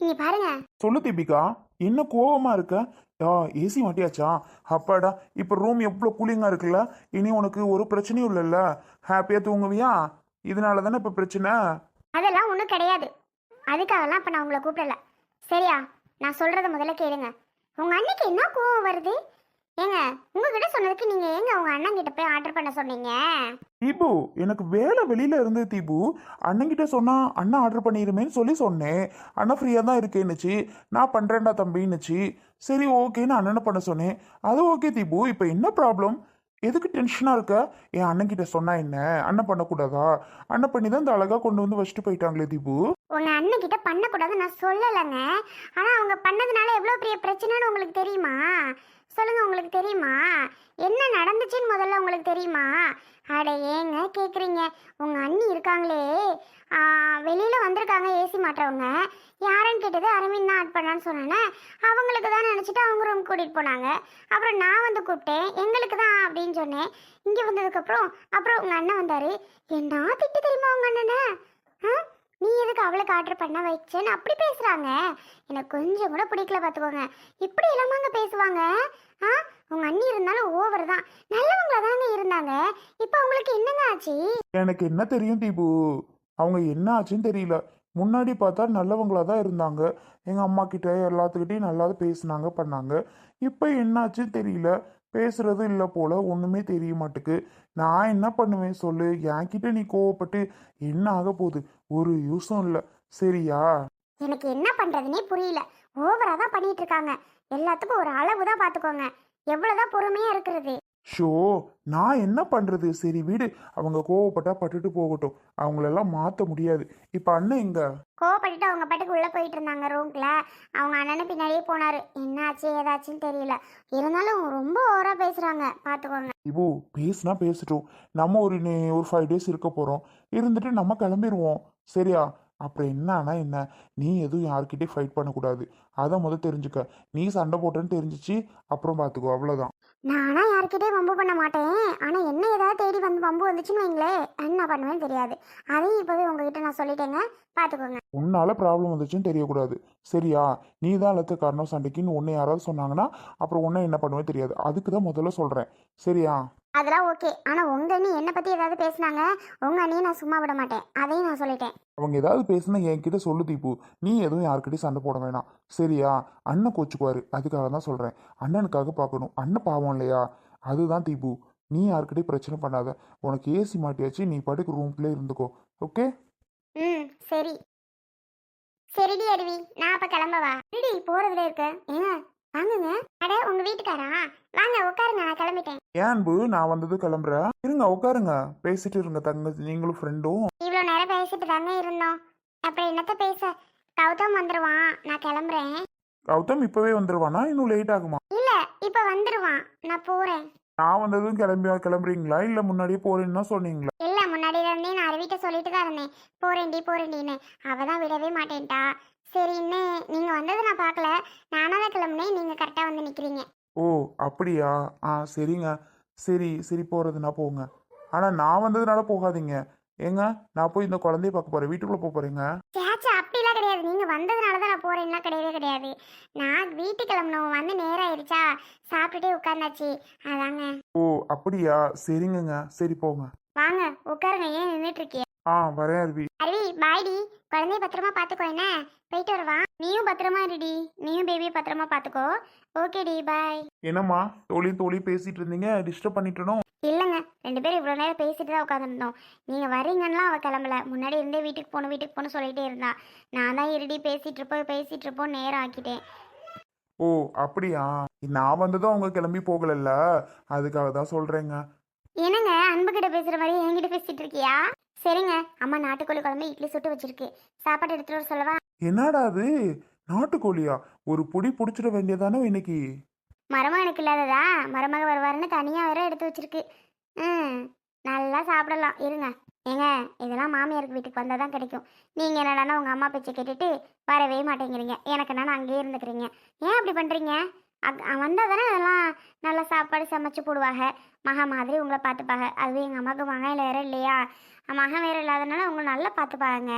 இங்க பாருங்க. சொல்லு தீபிகா என்ன கோவமா இருக்க? ஆ ஏசி மாட்டியாச்சா? அப்பாடா இப்போ ரூம் எவ்வளோ கூலிங்காக இருக்குல்ல? இனி உனக்கு ஒரு பிரச்சனையும் இல்லைல்ல. ஹாப்பியாக தூங்குவியா? இதனால தானே இப்போ பிரச்சனை? அதெல்லாம் ஒன்றும் கிடையாது. அதுக்காகலாம் இப்போ நான் உங்களை கூப்பிடல. சரியா நான் சொல்கிறத முதல்ல கேளுங்க. உங்கள் அண்ணிக்கு என்ன கோவம் வருது? ஏங்க உங்ககிட்ட சொன்னதுக்கு நீங்கள் ஏங்க உங்கள் அண்ணன் கிட்ட போய் ஆர்டர் பண்ண சொன்னீங்க? தீபு எனக்கு வேலை வெளியில இருந்து தீபு. அண்ணன்கிட்ட சொன்னா அண்ணன் ஆர்டர் பண்ணிருமேன்னு சொல்லி சொன்னேன். அண்ணன் ஃப்ரீயாக தான் இருக்கேன்னுச்சு. நான் பண்ணுறேன்டா தம்பின்னுச்சு. சரி ஓகேன்னு அண்ணனை பண்ண சொன்னேன். அது ஓகே தீபு இப்போ என்ன ப்ராப்ளம் எதுக்கு டென்ஷனாக இருக்க? என் அண்ணன்கிட்ட சொன்னா என்ன? அண்ணன் பண்ணக்கூடாதா? அண்ணன் பண்ணி தான் இந்த அழகாக கொண்டு வந்து வச்சுட்டு போயிட்டாங்களே தீபு. உங்கள் அண்ணன் கிட்ட பண்ணக்கூடாது நான் சொல்லலைங்க. ஆனால் அவங்க பண்ணதுனால எவ்வளோ பெரிய பிரச்சனைன்னு உங்களுக்கு தெரியுமா? சொல்லுங்க உங்களுக்கு தெரியுமா? என்ன நடந்துச்சுன்னு முதல்ல உங்களுக்கு தெரியுமா? அட ஏங்க கேட்குறீங்க உங்கள் அண்ணி இருக்காங்களே. வெளியில் வெளியில வந்திருக்காங்க ஏசி மாட்டுறவங்க. யாருன்னு கேட்டது அரவிந்த் தான் ஆட் பண்ணான்னு சொன்னேன். அவங்களுக்கு தான் நினச்சிட்டு அவங்க ரூம் கூட்டிகிட்டு போனாங்க. அப்புறம் நான் வந்து கூப்பிட்டேன். எங்களுக்கு தான் அப்படின்னு சொன்னேன். இங்கே வந்ததுக்கப்புறம் அப்புறம் உங்கள் அண்ணன் வந்தார். என்ன திட்டு தெரியுமா உங்கள் அண்ணனை? ஆ நீ எதுக்கு அவளுக்கு ஆர்டர் பண்ண வச்சேன்னு அப்படி பேசுகிறாங்க எனக்கு கொஞ்சம் கூட பிடிக்கல பார்த்துக்கோங்க இப்படி இல்லாமங்க பேசுவாங்க. ஆ? உங்க அண்ணி இருந்தாலும் ஓவர் தான். நல்லவங்களா தானே இருந்தாங்க? இப்போ உங்களுக்கு என்னங்க ஆச்சு? எனக்கு என்ன தெரியும் தீபு? அவங்க என்ன ஆச்சுன்னு தெரியல. முன்னாடி பார்த்தா நல்லவங்களா தான் இருந்தாங்க. எங்கள் அம்மா கிட்ட எல்லாத்துக்கிட்டையும் நல்லா பேசுனாங்க பண்ணாங்க. இப்போ என்னாச்சுன்னு தெரியல. பேசுறது இல்லை போல ஒன்றுமே தெரிய மாட்டுக்கு. நான் என்ன பண்ணுவேன் சொல்லு? என்கிட்ட நீ கோவப்பட்டு என்ன ஆக போகுது? ஒரு யூஸும் இல்லை. சரியா? எனக்கு என்ன பண்றதுனே புரியல. ஓவரா தான் பண்ணிட்டு இருக்காங்க எல்லாத்துக்கும் ஒரு அளவு தான் பார்த்துக்கோங்க. எவ்வளவுதான் பொறுமையா இருக்கிறது. ஷோ நான் என்ன பண்ணுறது சரி வீடு. அவங்க கோவப்பட்டா பட்டுட்டு போகட்டும். அவங்களெல்லாம் மாற்ற முடியாது. இப்போ அண்ணன் எங்க? கோவப்பட்டுட்டு அவங்க பாட்டுக்கு உள்ள போயிட்டு இருந்தாங்க ரூம்ல அவங்க அண்ணன் பின்னாடியே போனாரு. என்னாச்சு ஏதாச்சுன்னு தெரியல. இருந்தாலும் ரொம்ப ஓவரா பேசுறாங்க. பாத்துக்கோங்க இப்போ பேசுனா பேசட்டும். நம்ம ஒரு ஒரு ஃபைவ் டேஸ் இருக்க போகிறோம் இருந்துட்டு நம்ம கிளம்பிடுவோம் சரியா? அப்புறம் என்ன ஆனா என்ன? நீ எதுவும் யார்கிட்டயும் ஃபைட் பண்ணக்கூடாது. அதை முதல் தெரிஞ்சுக்க. நீ சண்டை போட்டேன்னு தெரிஞ்சிச்சு அப்புறம் பார்த்துக்கோ அவ்வளோதான் நானா யார்கிட்டயும் வம்பு பண்ண மாட்டேன். ஆனா என்ன ஏதாவது தேடி வந்து வம்பு வந்துச்சுன்னு வைங்களேன் என்ன பண்ணுவேன்னு தெரியாது. அதையும் இப்பவே உங்ககிட்ட நான் சொல்லிட்டேங்க. பாத்துக்கோங்க. உன்னால ப்ராப்ளம் வந்துச்சுன்னு தெரியக்கூடாது. சரியா? நீ தான் எல்லாத்துக்கு காரணம் சண்டைக்குன்னு உன்னை யாராவது சொன்னாங்கன்னா அப்புறம் உன்னை என்ன பண்ணுவேன் தெரியாது. அதுக்கு தான் முதல்ல சொல்கிறேன் சரியா? அதெல்லாம் ஓகே. ஆனா உங்க அண்ணி என்ன பத்தி ஏதாவது பேசுனாங்க? உங்க அண்ணியை நான் சும்மா விட மாட்டேன். அதையும் நான் சொல்லிட்டேன். அவங்க ஏதாவது பேசுனா என்கிட்ட சொல்லு தீபு. நீ எதுவும் யார்கிட்டயும் சண்டை போட வேணாம். சரியா? அண்ணன் கோச்சுக்குவாரு. அதுக்காக தான் சொல்கிறேன் அண்ணனுக்காக பார்க்கணும். அண்ணன் பாவம் இல்லையா? அதுதான் தீபு. நீ யார்கிட்டயும் பிரச்சனை பண்ணாத. உனக்கு ஏசி மாட்டியாச்சு நீ பாட்டுக்கு ரூம்குள்ளே இருந்துக்கோ. ஓகே? ம் சரி. சரிடி அருவி நான் அப்ப கிளம்பவா? ரெடி போறதுல இருக்கு? ஏங்க வாங்குங்க. அட உங்க வீட்டுக்காரா? வாங்க உட்காருங்க கிளம்பிட்டேன் ஏன் அன்பு நான் வந்தது கிளம்புறேன். இருங்க உட்காருங்க. பேசிட்டு இருங்க தங்க நீங்களும் ஃப்ரெண்டும் இவ்வளோ நேரம் பேசிட்டு தாங்க இருந்தோம். அப்புறம் என்னத்த பேச? கௌதம் வந்துருவான். நான் கிளம்புறேன். கௌதம் இப்போவே வந்துடுவானா இன்னும் லேட் ஆகுமா? இல்ல இப்ப வந்துருவான். நான் போறேன். நான் வந்ததும் கிளம்பி கிளம்புறீங்களா? இல்லை முன்னாடியே போறேன்னு தான் சொன்னீங்களா? இல்ல முன்னாடி இருந்தே நான் அருவிட்ட சொல்லிட்டு தான் இருந்தேன். போறேன்டி போறேன்டின்னு. அவ தான் விடவே மாட்டேன்ட்டா சரின்னு நீங்க வந்ததை நான் பார்க்கல நானா தான் கிளம்புனேன் நீங்க கரெக்டா வந்து நிக்கிறீங்க ஓ அப்படியா? ஆ சரிங்க. சரி சரி போகிறதுனா போங்க. ஆனால் நான் வந்ததுனால போகாதீங்க. ஏங்க நான் போய் இந்த குழந்தைய பார்க்க போகிறேன் வீட்டுக்குள்ளே போக போகிறேங்க சேச்சா அப்படிலாம் கிடையாது. நீங்க வந்ததுனால தான் நான் போறேன்னா கிடையவே கிடையாது. நான் வீட்டுக்கு கிளம்பணும். வந்து நேரம் ஆயிடுச்சா? சாப்பிட்டுட்டே உட்கார்ந்தாச்சு. அதாங்க. ஓ அப்படியா? சரிங்கங்க. சரி போங்க. வாங்க உட்காருங்க. ஏன் நின்றுட்டு இருக்கிய? ஆ வரேன் அருவி. பாய்டி குழந்தைய பத்திரமா பாத்துக்கோ என்ன? போயிட்டு வருவா. நீயும் பத்திரமா இருடி. நீயும் பேபியை பத்திரமா பாத்துக்கோ. ஓகேடி பாய் என்னம்மா தோழி தோழி பேசிட்டு இருந்தீங்க டிஸ்டர்ப் பண்ணிட்டனோ? இல்லைங்க ரெண்டு பேரும் இவ்வளோ நேரம் பேசிட்டு தான் உட்காந்துருந்தோம் நீங்கள் வரீங்கன்னுலாம் அவள் கிளம்பல. முன்னாடி இருந்தே வீட்டுக்கு போகணும் வீட்டுக்கு போகணும் சொல்லிட்டே இருந்தா. நான் தான் இருடி பேசிட்டு இருப்போம் பேசிட்டு இருப்போம் நேரம் ஆக்கிட்டேன். ஓ அப்படியா? நான் வந்ததும் அவங்க கிளம்பி போகலல்ல? அதுக்காக தான் சொல்கிறேங்க என்னங்க அன்பு கிட்ட பேசுற மாதிரி என்கிட்ட பேசிட்டு இருக்கியா? சரிங்க. அம்மா நாட்டுக்கோழி குழம்பு இட்லி சுட்டு வச்சிருக்கு. சாப்பாடு எடுத்துட்டு வர சொல்லவா? என்னடா அது? நாட்டுக்கோழியா? ஒரு புடி பிடிச்சிட வேண்டியதானே இன்னைக்கு? மருமக எனக்கு இல்லாததா? மருமக வருவாருன்னு தனியாக வேற எடுத்து வச்சிருக்கு. ம். நல்லா சாப்பிடலாம். இருங்க. ஏங்க இதெல்லாம் மாமியாருக்கு வீட்டுக்கு வந்தால் தான் கிடைக்கும். நீங்கள் என்னடானா உங்கள் அம்மா பேச்சை கேட்டுட்டு வரவே மாட்டேங்கிறீங்க. எனக்கு நான் அங்கேயே இருந்துக்கிறீங்க. ஏன் அப்படி பண்ணுறீங்க அக் வந்தால் தானே அதெல்லாம் நல்லா சாப்பாடு சமைச்சு போடுவாங்க. மகா மாதிரி உங்களை பார்த்துப்பாங்க. அதுவே எங்கள் அம்மாவுக்கு மகன் வேற இல்லையா? மகன் வேற இல்லாதனால உங்களை நல்லா பார்த்துப்பாங்க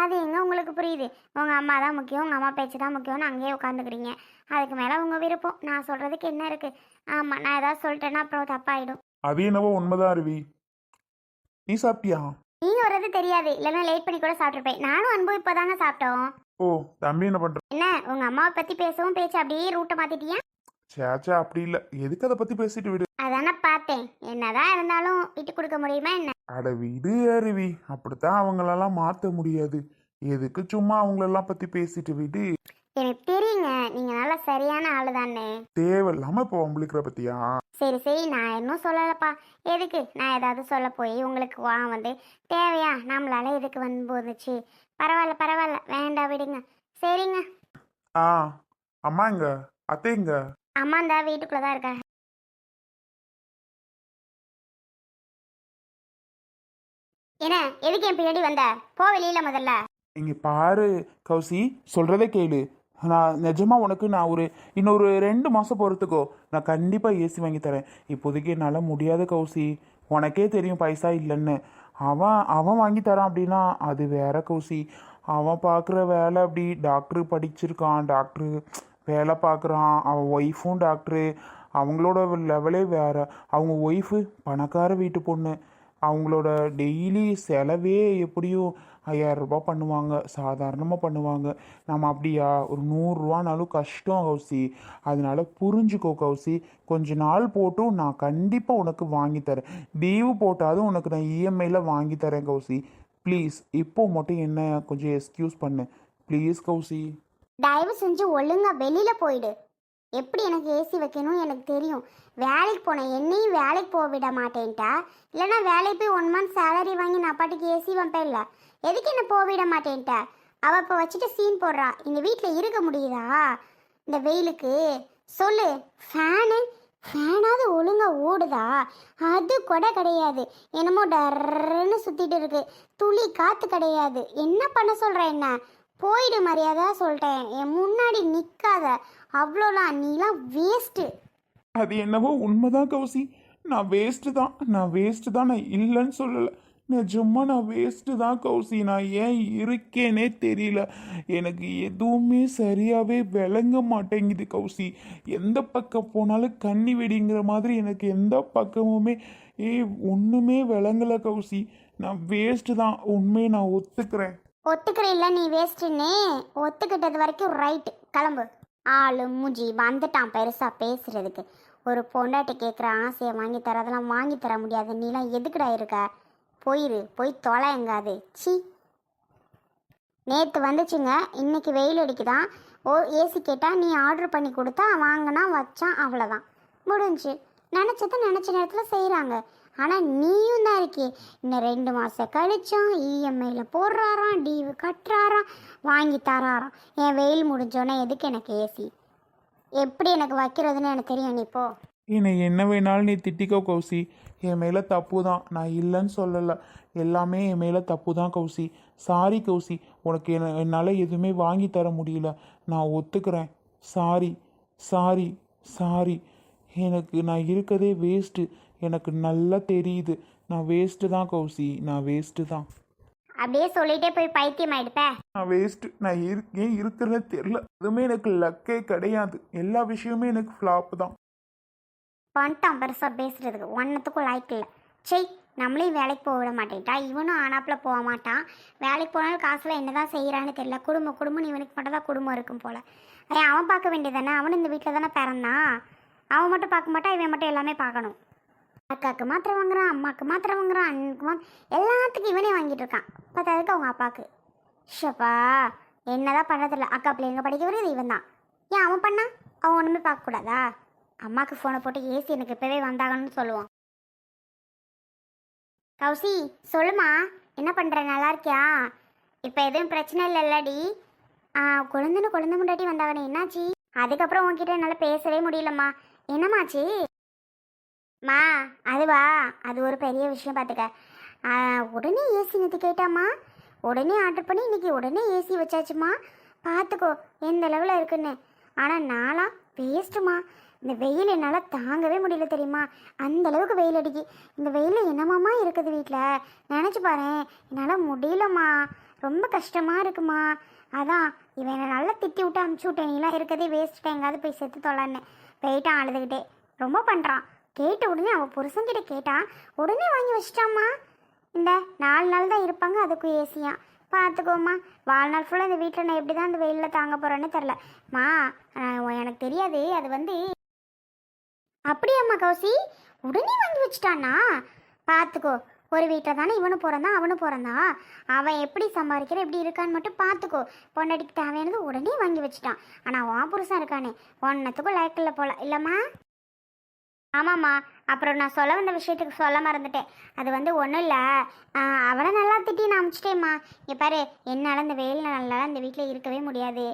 அது எங்கே உங்களுக்கு புரியுது? உங்கள் அம்மா தான் முக்கியம் உங்கள் அம்மா பேச்சு தான் முக்கியம்னு அங்கேயே உட்காந்துக்கிறீங்க அதுக்கு மேலே உங்கள் விருப்பம். நான் சொல்கிறதுக்கு என்ன இருக்குது ஆமாம் நான் ஏதாவது சொல்லிட்டேன்னா அப்புறம் தப்பாயிடும். அது என்னவோ உண்மைதான் அருவி. நீ சாப்பிட்டியா? நீங்கள் வர்றது தெரியாது. இல்லைன்னா லேட் பண்ணி கூட சாப்பிட்ருப்பேன் நானும் அன்பு இப்போ தாங்க சாப்பிட்டோம். ஓ தம்பி என்ன பண்ற? என்ன உங்கள் அம்மாவை பற்றி பேசவும் பேச்சு அப்படியே ரூட்டை மாற்றிட்டியா சேச்சா அப்படி இல்ல. எதுக்கு அதை பத்தி பேசிட்டு விடு? அதானே பார்த்தேன். என்னதான் இருந்தாலும் விட்டு கொடுக்க முடியுமா என்ன? அட விடு அருவி. அப்படித்தான் அவங்களெல்லாம் மாத்த முடியாது. எதுக்கு சும்மா அவங்களெல்லாம் பத்தி பேசிட்டு விடு? எனக்கு தெரியுங்க. நீங்கள் நல்லா சரியான ஆளு தானே தேவையில்லாம இப்போ வம்பிழுக்கிற பத்தியா? சரி சரி. நான் இன்னும் சொல்லலப்பா? எதுக்கு? நான் ஏதாவது சொல்ல போய் உங்களுக்கு வா வந்து தேவையா? நம்மளால எதுக்கு வந்து போந்துச்சு பரவாயில்ல பரவாயில்ல. வேண்டாம் விடுங்க. சரிங்க. ஆ அம்மா எங்க அத்தை எங்க அம்மா இந்த வீட்டுக்குள்ளே தான் இருக்கா என்ன எதுக்கு என் பின்னாடி வந்த? போ வெளியில முதல்ல. இங்க பாரு கௌசி சொல்றதே கேளு. நான் நிஜமா உனக்கு நான் ஒரு இன்னொரு ரெண்டு மாசம் பொறுத்துக்கோ. நான் கண்டிப்பா ஏசி வாங்கி தரேன். இப்போதைக்கு என்னால முடியாது கௌசி. உனக்கே தெரியும் பைசா இல்லைன்னு. அவன் அவன் வாங்கி தரான் அப்படின்னா அது வேற கௌசி. அவன் பார்க்குற வேலை அப்படி டாக்டர் படிச்சிருக்கான். டாக்டரு வேலை பார்க்குறான். அவன் ஒய்ஃபும் டாக்டரு அவங்களோட லெவலே வேறு. அவங்க ஒய்ஃபு பணக்கார வீட்டு பொண்ணு. அவங்களோட டெய்லி செலவே எப்படியும் ஐயாயிரம் ரூபாய் பண்ணுவாங்க. சாதாரணமாக பண்ணுவாங்க. நம்ம அப்படியா? ஒரு நூறுரூவானாலும் கஷ்டம் கௌசி. அதனால் புரிஞ்சுக்கோ கௌசி. கொஞ்ச நாள் போட்டும் நான் கண்டிப்பாக உனக்கு வாங்கித்தரேன் லீவு போட்டாலும் உனக்கு நான் இஎம்ஐயில் வாங்கித்தரேன் கௌசி. ப்ளீஸ் இப்போ மட்டும் என்ன கொஞ்சம் எக்ஸ்கியூஸ் பண்ணு. ப்ளீஸ் கௌசி. தயவு செஞ்சு ஒழுங்கா வெளியில போயிடு. எப்படி எனக்கு ஏசி வைக்கணும் எனக்கு தெரியும். வேலைக்கு போனேன் என்னையும் வேலைக்கு போக விட மாட்டேன்ட்டா? இல்லைன்னா வேலைக்கு போய் ஒன் மந்த் சேலரி வாங்கி நான் பாட்டுக்கு ஏசி வைப்பேன் இல்லை? எதுக்கு என்ன போக விட மாட்டேன்ட்டா? அவள் இப்போ வச்சுட்டு சீன் போடுறா. இந்த வீட்டில் இருக்க முடியுதா? இந்த வெயிலுக்கு? சொல்லு. ஃபேனு ஃபேனாவது ஒழுங்காக ஓடுதா? அது கூட கிடையாது. என்னமோ டர்ன்னு சுற்றிட்டு இருக்கு. துளி காற்று கிடையாது. என்ன பண்ண சொல்கிற என்ன? போயிடு மரியாதை சொல்லிட்டேன். என் முன்னாடி நிற்காத அவ்வளோலாம் நீலாம் வேஸ்ட்டு அது என்னவோ உண்மைதான் கௌசி. நான் வேஸ்ட்டு தான். நான் வேஸ்ட்டு தான். நான் இல்லைன்னு சொல்லலை. நிஜமா நான் வேஸ்ட்டு தான் கௌசி. நான் ஏன் இருக்கேனே தெரியல. எனக்கு எதுவுமே சரியாகவே விளங்க மாட்டேங்குது கௌசி. எந்த பக்கம் போனாலும் கண்ணி வெடிங்கிற மாதிரி எனக்கு எந்த பக்கமுமே ஏ ஒன்றுமே விளங்கலை கௌசி. நான் வேஸ்ட்டு தான். உண்மையை நான் ஒத்துக்கிறேன். ஒத்துக்கிற இல்லை நீ வேஸ்ட்டுன்னே? ஒத்துக்கிட்டது வரைக்கும் ரைட்டு கிளம்பு. ஆளு மூஞ்சி வந்துட்டான் பெருசாக பேசுகிறதுக்கு ஒரு பொண்டாட்டி கேட்குற ஆசையை வாங்கி தர அதெல்லாம் வாங்கி தர முடியாது. நீலாம் எதுக்குடா இருக்க? போயிரு. போய் தொலை எங்காது சி. நேற்று வந்துச்சுங்க. இன்னைக்கு வெயில் அடிக்குதான் ஓ ஏசி கேட்டால் நீ ஆர்டர் பண்ணி கொடுத்தா வாங்கினா வச்சான். அவ்வளோதான் முடிஞ்சு. நினச்சத நினச்ச நேரத்தில் செய்கிறாங்க ஆனால் நீயும் தான் இருக்கே. இன்னும் ரெண்டு மாதம் கழிச்சோம் இஎம்ஐயில் போடுறாராம் டிவு கட்டுறாராம் வாங்கி தராராம். என் வெயில் முடிஞ்சோன்னே எதுக்கு எனக்கு ஏசி எப்படி எனக்கு வைக்கிறதுன்னு எனக்கு தெரியும் நீ இப்போ என்னை என்ன வேணாலும் நீ திட்டிக்கோ கௌசி. என் மேலே தப்பு தான். நான் இல்லைன்னு சொல்லலை. எல்லாமே என் மேலே தப்பு தான் கௌசி. சாரி கௌசி. உனக்கு என்ன என்னால் எதுவுமே வாங்கி தர முடியல. நான் ஒத்துக்கிறேன். சாரி சாரி சாரி எனக்கு நான் இருக்கதே வேஸ்ட்டு எனக்கு நல்லா தெரியுது. நான் வேஸ்ட்டு தான் கௌசி. நான் வேஸ்ட்டு தான். அப்படியே சொல்லிட்டே போய் பைத்தியம் ஆயிடுப்ப. நான் வேஸ்ட்டு நான் இருக்கேன் இருக்கிறதே தெரில எதுவுமே எனக்கு லக்கே கிடையாது. எல்லா விஷயமுமே எனக்கு ஃப்ளாப் தான். பண்ணிட்டான் பெருசாக பேசுறதுக்கு. ஒன்றத்துக்கும் லாய்க்கு இல்லை. சரி நம்மளையும் வேலைக்கு போக விட மாட்டேன்ட்டா இவனும் ஆனாப்பில் போக மாட்டான். வேலைக்கு போனாலும் காசில் என்ன தான் செய்கிறான்னு தெரியல. குடும்பம் குடும்பம் இவனுக்கு மட்டும் தான் குடும்பம் இருக்கும் போல். அவன் பார்க்க வேண்டியதானே அவனும் இந்த வீட்டில் தானே பிறந்தான். அவன் மட்டும் பார்க்க மாட்டான் இவன் மட்டும் எல்லாமே பார்க்கணும். அக்காவுக்கு மாத்திரை வாங்குறான் அம்மாவுக்கு மாத்திரை வாங்குறான் அண்ணனுக்கு வாங்க எல்லாத்துக்கும் இவனே வாங்கிட்டு இருக்கான். பத்தாவதுக்கு அவங்க அப்பாவுக்கு ஷப்பா என்னதான் பண்ணுறதில்ல அக்கா பிள்ளைங்க படிக்க வருது இவன் தான் ஏன் அவன் பண்ணான் அவன் ஒன்றுமே பார்க்கக்கூடாதா? அம்மாவுக்கு ஃபோனை போட்டு ஏசி எனக்கு இப்போவே வந்தாங்கன்னு சொல்லுவான். கௌசி சொல்லுமா என்ன பண்ணுற நல்லா இருக்கியா? இப்போ எதுவும் பிரச்சனை இல்லைல்லடி. குழந்தைன்னு குழந்தை முன்னாடி வந்தாங்கன்னு என்னாச்சு? அதுக்கப்புறம் உன்கிட்ட என்னால் பேசவே முடியலம்மா. என்னம்மாச்சு மா அதுவா? அது ஒரு பெரிய விஷயம் பார்த்துக்க உடனே ஏசி நேற்று கேட்டாம்மா. உடனே ஆர்டர் பண்ணி இன்னைக்கு உடனே ஏசி வச்சாச்சுமா பார்த்துக்கோ எந்த லெவலில் இருக்குன்னு. ஆனால் நாளாக வேஸ்ட்டுமா இந்த வெயில் என்னால் தாங்கவே முடியல தெரியுமா? அந்த அளவுக்கு வெயில் அடிக்கி. இந்த வெயில் என்னமாம்மா இருக்குது வீட்டில் நினச்சி பாரு என்னால் முடியலம்மா. ரொம்ப கஷ்டமாக இருக்குமா? அதான் இவன் என்னை நல்லா திட்டி விட்டு அமுச்சு விட்டேன். நீலாம் இருக்கதே வேஸ்ட்டு எங்காவது போய் செத்து தொலைன்னு. போயிட்டான் அழுதுகிட்டே ரொம்ப பண்ணுறான் கேட்ட உடனே அவன் புருஷன்கிட்ட கேட்டான் உடனே வாங்கி வச்சிட்டாம்மா. இந்த நாலு நாள் தான் இருப்பாங்க அதுக்கும் ஏசியாக பார்த்துக்கோம்மா வாழ்நாள் ஃபுல்லாக இந்த வீட்டில் நான் எப்படி தான் அந்த வெயிலில் தாங்க போகிறேன்னு தெரில மா எனக்கு தெரியாது அது வந்து அப்படியாம்மா கௌசி? உடனே வாங்கி வச்சிட்டானா? பார்த்துக்கோ ஒரு வீட்டில் தானே இவனு பிறந்தான் அவனு பிறந்தான் அவன் எப்படி சம்பாதிக்கிற எப்படி இருக்கான்னு மட்டும் பார்த்துக்கோ பொண்டாட்டிக்கு தேவையானது உடனே வாங்கி வச்சிட்டான். ஆனால் உன் புருஷன் இருக்கானே ஒன்னத்துக்கும் லைக்கில் போகல இல்லைம்மா? ஆமாம்மா. அப்புறம் நான் சொல்ல வந்த விஷயத்துக்கு சொல்ல மறந்துட்டேன். அது வந்து ஒன்றும் இல்லை. அவனை நல்லா திட்டி நான் அமுச்சிட்டேம்மா. இங்கே பாரு என்னால் இந்த வெயில் நல்லா இந்த வீட்டில் இருக்கவே முடியாது.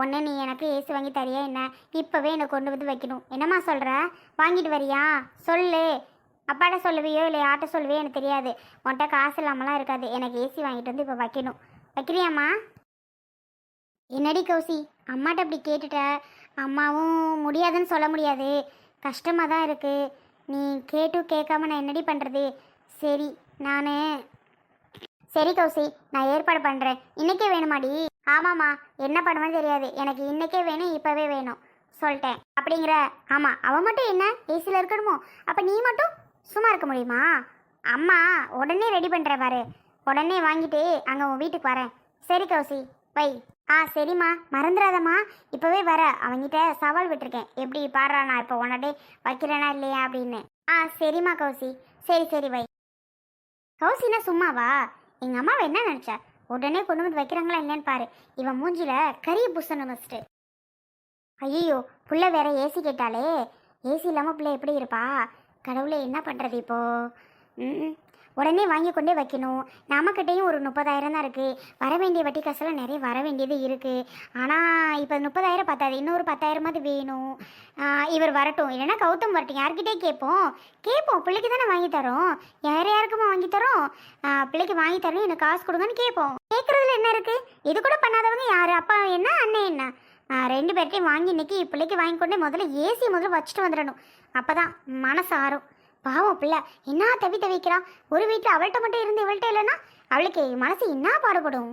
ஒன்று நீ எனக்கு ஏசி வாங்கி தரியா என்ன? இப்போவே என்னை கொண்டு வந்து வைக்கணும். என்னம்மா சொல்கிற வாங்கிட்டு வரியா? சொல்லு. அப்பாட்ட சொல்லுவியோ இல்லை யார்கிட்ட சொல்லுவியோ எனக்கு தெரியாது. உன்கிட்ட காசு இல்லாமலாம் இருக்காது. எனக்கு ஏசி வாங்கிட்டு வந்து இப்போ வைக்கணும். வைக்கிறியாம்மா? என்னடி கௌசி அம்மாட்ட அப்படி கேட்டுட்ட? அம்மாவும் முடியாதுன்னு சொல்ல முடியாது. கஷ்டமாக தான் இருக்குது நீ கேட்டும் கேட்காம நான் என்னடி பண்ணுறது சரி நான் சரி கௌசி நான் ஏற்பாடு பண்ணுறேன் இன்னைக்கே வேணுமாடி? ஆமாம்மா என்ன பண்ணுவேன்னு தெரியாது. எனக்கு இன்னைக்கே வேணும் இப்போவே வேணும். சொல்லிட்டேன். அப்படிங்கிற ஆமாம் அவன் மட்டும் என்ன? ஏசியில் இருக்கணுமோ? அப்போ நீ மட்டும் சும்மா இருக்க முடியுமா? அம்மா உடனே ரெடி பண்ணுறேன் பாரு. உடனே வாங்கிட்டு அங்கே உன் வீட்டுக்கு வரேன். சரி கௌசி வை ஆ சரிம்மா. மறந்துடாதம்மா இப்போவே வர. அவங்கிட்ட சவால் விட்டுருக்கேன். எப்படி பாடுறா நான் இப்போ உன்னடே வைக்கிறேனா இல்லையா அப்படின்னு. ஆ சரிம்மா கௌசி. சரி சரி வை கௌசினா சும்மாவா? எங்கள் அம்மாவை என்ன நினச்சா? உடனே கொண்டு வந்து வைக்கிறாங்களா இல்லைன்னு பாரு. இவன் மூஞ்சியில் கரிய பூசணும் ஃபஸ்ட்டு ஐயோ புள்ள வேற ஏசி கேட்டாலே. ஏசி இல்லாமல் பிள்ளை எப்படி இருப்பா? கடவுளே என்ன பண்ணுறது இப்போது ம் உடனே வாங்கி கொண்டே வைக்கணும். நம்மக்கிட்டேயும் ஒரு முப்பதாயிரம் தான் இருக்குது வர வேண்டிய வட்டி காசெல்லாம் நிறைய வர வேண்டியது இருக்குது ஆனால் இப்போ முப்பதாயிரம் பத்தாது. இன்னொரு பத்தாயிரமாவது வேணும். இவர் வரட்டும். இல்லைன்னா கௌதம் வரட்டும். யார்கிட்டே கேட்போம். கேட்போம். பிள்ளைக்கு தானே வாங்கி தரோம். யார் யாருக்குமா வாங்கி தரோம்? பிள்ளைக்கு வாங்கி தரணும். எனக்கு காசு கொடுங்கன்னு கேட்போம். கேட்குறதுல என்ன இருக்குது இது கூட பண்ணாதவங்க யார்? அப்பா என்ன? அண்ணன் என்ன? ரெண்டு பேர்ட்டையும் வாங்கி இன்னைக்கு பிள்ளைக்கு வாங்கி கொண்டே முதல்ல ஏசி முதல்ல வச்சுட்டு வந்துடணும். அப்போ தான் மனசு ஆறும் பாவம் பிள்ளை. என்ன தவி தவிக்கிறான்? ஒரு வீட்டில் அவள்கிட்ட மட்டும் இருந்து இவள்கிட்ட இல்லைன்னா அவளுக்கு மனசு என்ன பாடுபடும்?